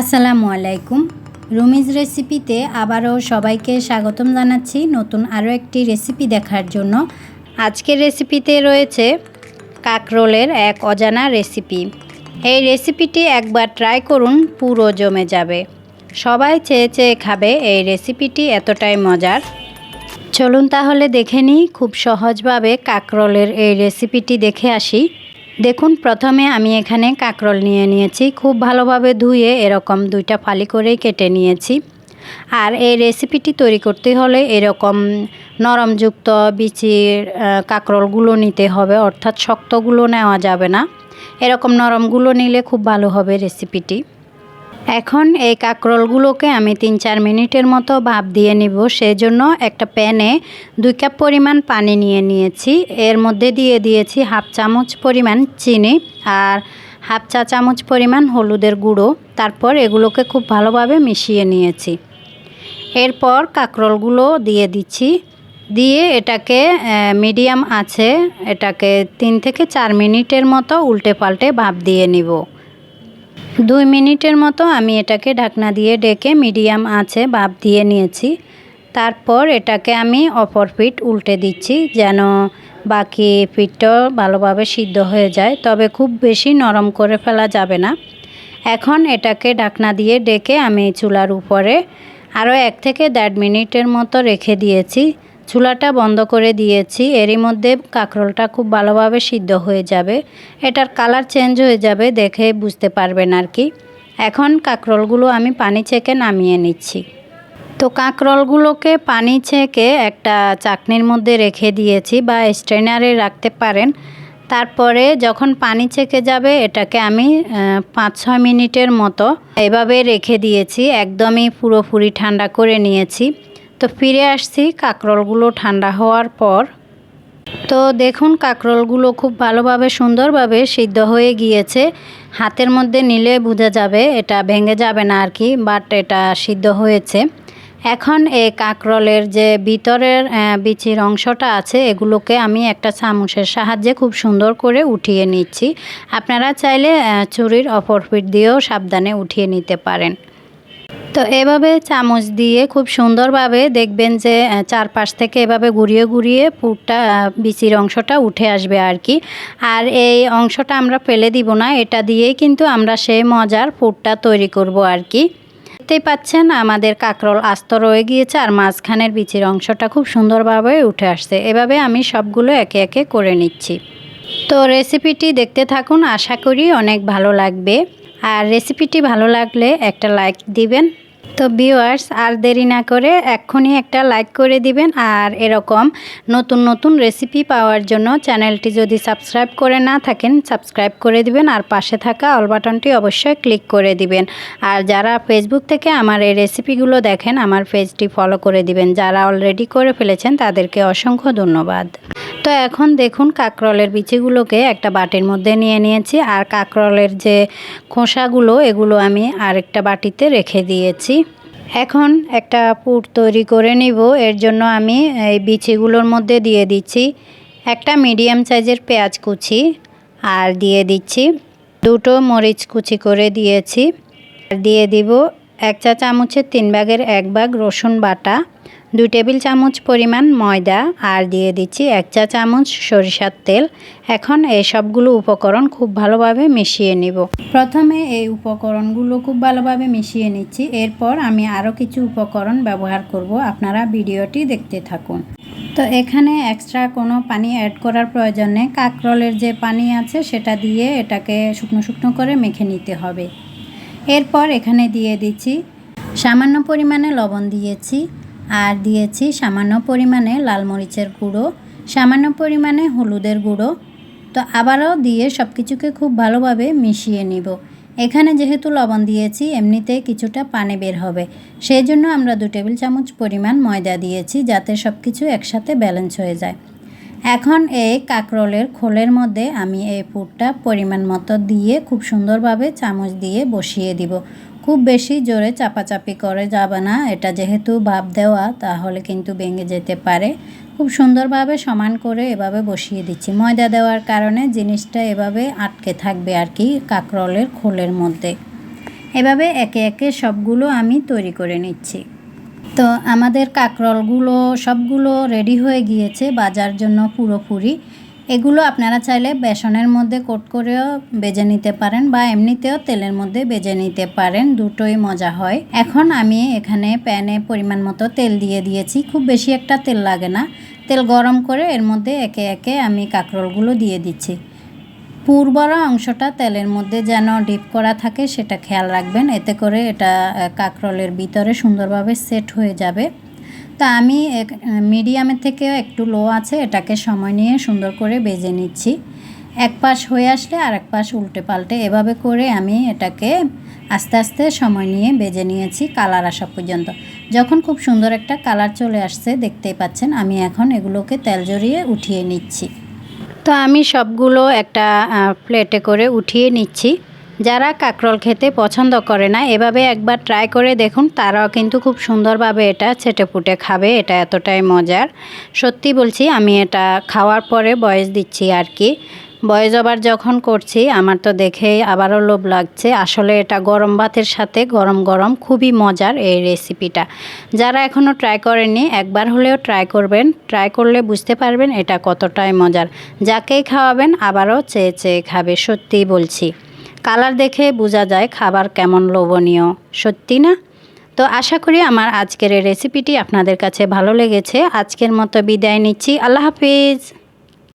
আসসালামু আলাইকুম। রুমিজ রেসিপিতে আবারও সবাইকে স্বাগতম জানাচ্ছি নতুন আরও একটি রেসিপি দেখার জন্য। আজকের রেসিপিতে রয়েছে কাকরোলের এক অজানা রেসিপি। এই রেসিপিটি একবার ট্রাই করুন, পুরো জমে যাবে। সবাই চেয়ে চেয়ে খাবে, এই রেসিপিটি এতটাই মজার। চলুন তাহলে দেখে নিই, খুব সহজভাবে কাকরোলের এই রেসিপিটি দেখে আসি। দেখুন, প্রথমে আমি এখানে কাঁকরোল নিয়ে নিয়েছি। খুব ভালোভাবে ধুয়ে এরকম দুইটা ফালি করে কেটে নিয়েছি। আর এই রেসিপিটি তৈরি করতে হলে এরকম নরমযুক্ত বিচির কাঁকরোলগুলো নিতে হবে, অর্থাৎ শক্তগুলো নেওয়া যাবে না। এরকম নরমগুলো নিলে খুব ভালো হবে রেসিপিটি। এখন এই কাঁকরোলগুলোকে আমি তিন চার মিনিটের মতো ভাপ দিয়ে নিব। সেজন্য একটা প্যানে দুই কাপ পরিমাণ পানি নিয়ে নিয়েছি। এর মধ্যে দিয়ে দিয়েছি হাফ চামচ পরিমাণ চিনি আর হাফ চা চামচ পরিমাণ হলুদের গুঁড়ো। তারপর এগুলোকে খুব ভালোভাবে মিশিয়ে নিয়েছি। এরপর কাঁকরোলগুলো দিয়ে দিচ্ছি। দিয়ে এটাকে মিডিয়াম আছে, এটাকে তিন থেকে চার মিনিটের মতো উল্টে পাল্টে ভাপ দিয়ে নিব। দুই মিনিটের মতো আমি এটাকে ঢাকনা দিয়ে ডেকে মিডিয়াম আছে ভাপ দিয়ে নিয়েছি। তারপর এটাকে আমি অপর পিঠ উল্টে দিচ্ছি যেন বাকি পিঠটাও ভালোভাবে সিদ্ধ হয়ে যায়, তবে খুব বেশি নরম করে ফেলা যাবে না। এখন এটাকে ঢাকনা দিয়ে ডেকে আমি চুলার উপরে আরও এক থেকে দেড় মিনিটের মতো রেখে দিয়েছি। চুলাটা বন্ধ করে দিয়েছি। এরই মধ্যে কাঁকরোলটা খুব ভালোভাবে সিদ্ধ হয়ে যাবে। এটার কালার চেঞ্জ হয়ে যাবে দেখে বুঝতে পারবেন আর কি। এখন কাঁকরোলগুলো আমি পানি ছেঁকে নামিয়ে নিচ্ছি। তো কাঁকরোলগুলোকে পানি ছেঁকে একটা চাকনির মধ্যে রেখে দিয়েছি বা স্ট্রেনারে রাখতে পারেন। তারপরে যখন পানি ছেঁকে যাবে এটাকে আমি পাঁচ ছয় মিনিটের মতো এভাবে রেখে দিয়েছি। একদমই পুরোপুরি ঠান্ডা করে নিয়েছি। তো ফিরে আসছি কাঁকরোলগুলো ঠান্ডা হওয়ার পর। তো দেখুন কাঁকরোলগুলো খুব ভালোভাবে, সুন্দরভাবে সিদ্ধ হয়ে গিয়েছে। হাতের মধ্যে নিলে বোঝা যাবে এটা ভেঙে যাবে না আর কি বাট এটা সিদ্ধ হয়েছে। এখন এই কাঁকরোলের যে ভিতরের বিচির অংশটা আছে, এগুলোকে আমি একটা চামচের সাহায্যে খুব সুন্দর করে উঠিয়ে নিচ্ছি। আপনারা চাইলে চুরির অপর দিয়েও সাবধানে উঠিয়ে নিতে পারেন। তো এভাবে চামচ দিয়ে খুব সুন্দরভাবে দেখবেন যে চারপাশ থেকে এভাবে ঘুরিয়ে ঘুরিয়ে পুরটা বিচির অংশটা উঠে আসবে আর কি। আর এই অংশটা আমরা ফেলে দিব না, এটা দিয়েই কিন্তু আমরা সেই মজার পুরটা তৈরি করব আর কি। দেখতেই পাচ্ছেন আমাদের কাঁকরোল আস্ত রয়ে গিয়েছে আর মাঝখানের বিচির অংশটা খুব সুন্দরভাবে উঠে আসছে। এভাবে আমি সবগুলো একে একে করে নিচ্ছি। তো রেসিপিটি দেখতে থাকুন, আশা করি অনেক ভালো লাগবে। আর রেসিপিটি ভালো লাগলে একটা লাইক দিবেন। তো ভিউয়ার্স আর দেরি না করে এক্ষুনি একটা লাইক করে দিবেন। আর এরকম নতুন নতুন রেসিপি পাওয়ার জন্য চ্যানেলটি যদি সাবস্ক্রাইব করে না থাকেন সাবস্ক্রাইব করে দিবেন। আর পাশে থাকা অল বাটনটি অবশ্যই ক্লিক করে দিবেন। আর যারা ফেসবুক থেকে আমার এই রেসিপিগুলো দেখেন, আমার পেজটি ফলো করে দিবেন। যারা অলরেডি করে ফেলেছেন, তাদেরকে অসংখ্য ধন্যবাদ। তো এখন দেখুন কাঁকরোলের বিচিগুলোকে একটা বাটির মধ্যে নিয়ে নিয়েছি। আর কাঁকরোলের যে খোসাগুলো, এগুলো আমি আরেকটা বাটিতে রেখে দিয়েছি। এখন একটা পুর তৈরি করে নিব। এর জন্য আমি এই বিচিগুলোর মধ্যে দিয়ে দিচ্ছি একটা মিডিয়াম সাইজের পেঁয়াজ কুচি আর দিয়ে দিচ্ছি দুটো মরিচ কুচি করে দিয়েছি। আর দিয়ে দিব এক চা চামচের তিন ভাগের এক ভাগ রসুন বাটা। দুই টেবিল চামচ পরিমাণ ময়দা আর দিয়ে দিচ্ছি এক চা চামচ সরিষার তেল। এখন এই সবগুলো উপকরণ খুব ভালোভাবে মিশিয়ে নিব। প্রথমে এই উপকরণগুলো খুব ভালোভাবে মিশিয়ে নিচ্ছি। এরপর আমি আরও কিছু উপকরণ ব্যবহার করব। আপনারা ভিডিওটি দেখতে থাকুন। তো এখানে এক্সট্রা কোনো পানি অ্যাড করার প্রয়োজন নেই। কাকরলের যে পানি আছে সেটা দিয়ে এটাকে শুকনো শুকনো করে মেখে নিতে হবে। এরপর এখানে দিয়ে দিচ্ছি সামান্য পরিমাণে লবণ দিয়েছি। আর দিয়েছি সামান্য পরিমাণে লাল মরিচের গুঁড়ো, সামান্য পরিমাণে হলুদের গুঁড়ো। তো আবারও দিয়ে সব কিছুকে খুব ভালোভাবে মিশিয়ে নিব। এখানে যেহেতু লবণ দিয়েছি, এমনিতে কিছুটা পানি বের হবে। সেই জন্য আমরা দু টেবিল চামচ পরিমাণ ময়দা দিয়েছি, যাতে সব কিছু একসাথে ব্যালেন্স হয়ে যায়। এখন এই কাকরোলের খোলের মধ্যে আমি এই পুরটা পরিমাণ মতো দিয়ে খুব সুন্দরভাবে চামচ দিয়ে বসিয়ে দিব। খুব বেশি জোরে চাপাচাপি করে যাবে না। এটা যেহেতু ভাপ দেওয়া, তাহলে কিন্তু ভেঙে যেতে পারে। খুব সুন্দরভাবে সমান করে এভাবে বসিয়ে দিচ্ছি। ময়দা দেওয়ার কারণে জিনিসটা এভাবে আটকে থাকবে আর কি, কাকরলের খোলের মধ্যে। এভাবে একে একে সবগুলো আমি তৈরি করে নিচ্ছি। তো আমাদের কাঁকরোলগুলো সবগুলো রেডি হয়ে গিয়েছে বাজার জন্য পুরোপুরি। এগুলো আপনারা চাইলে বেসনের মধ্যে কোট করেও বেজে নিতে পারেন বা এমনিতেও তেলের মধ্যে বেজে নিতে পারেন, দুটোই মজা হয়। এখন আমি এখানে প্যানে পরিমাণ মতো তেল দিয়ে দিয়েছি, খুব বেশি একটা তেল লাগে না। তেল গরম করে এর মধ্যে একে একে আমি কাঁকরোলগুলো দিয়ে দিচ্ছি। পূর্বরা অংশটা তেলের মধ্যে যেন ডিপ করা থাকে সেটা খেয়াল রাখবেন, এতে করে এটা কাঁকরোলের ভিতরে সুন্দরভাবে সেট হয়ে যাবে। তা আমি মিডিয়ামের থেকেও একটু লো আছে, এটাকে সময় নিয়ে সুন্দর করে বেজে নিচ্ছি। এক পাশ হয়ে আসলে আর এক পাশ উল্টে পাল্টে এভাবে করে আমি এটাকে আস্তে আস্তে সময় নিয়ে বেজে নিয়েছি কালার আসা পর্যন্ত। যখন খুব সুন্দর একটা কালার চলে আসছে, দেখতেই পাচ্ছেন, আমি এখন এগুলোকে তেল জড়িয়ে উঠিয়ে নিচ্ছি। তো আমি সবগুলো একটা প্লেটে করে উঠিয়ে নিচ্ছি। যারা কাঁকরোল খেতে পছন্দ করে না, এভাবে একবার ট্রাই করে দেখুন, তারাও কিন্তু খুব সুন্দরভাবে এটা ছেটে পুটে খাবে, এটা এতটাই মজার। সত্যি বলছি, আমি এটা খাওয়ার পরে বয়স দিচ্ছি আর কি। বয়স আবার যখন করছি, আমার তো দেখেই আবারও লোভ লাগছে। আসলে এটা গরম ভাতের সাথে গরম গরম খুবই মজার এই রেসিপিটা যারা এখনও ট্রাই করেনি একবার হলেও ট্রাই করবেন। ট্রাই করলে বুঝতে পারবেন এটা কতটাই মজার। যাকেই খাওয়াবেন, আবারও চেয়ে চেয়ে খাবে, সত্যিই বলছি। কালার দেখে বোঝা যায় খাবার কেমন লোভনীয়, সত্যি না? তো আশা করি আমার আজকের রেসিপিটি আপনাদের কাছে ভালো লেগেছে। আজকের মতো বিদায় নিচ্ছি। আল্লাহ হাফিজ।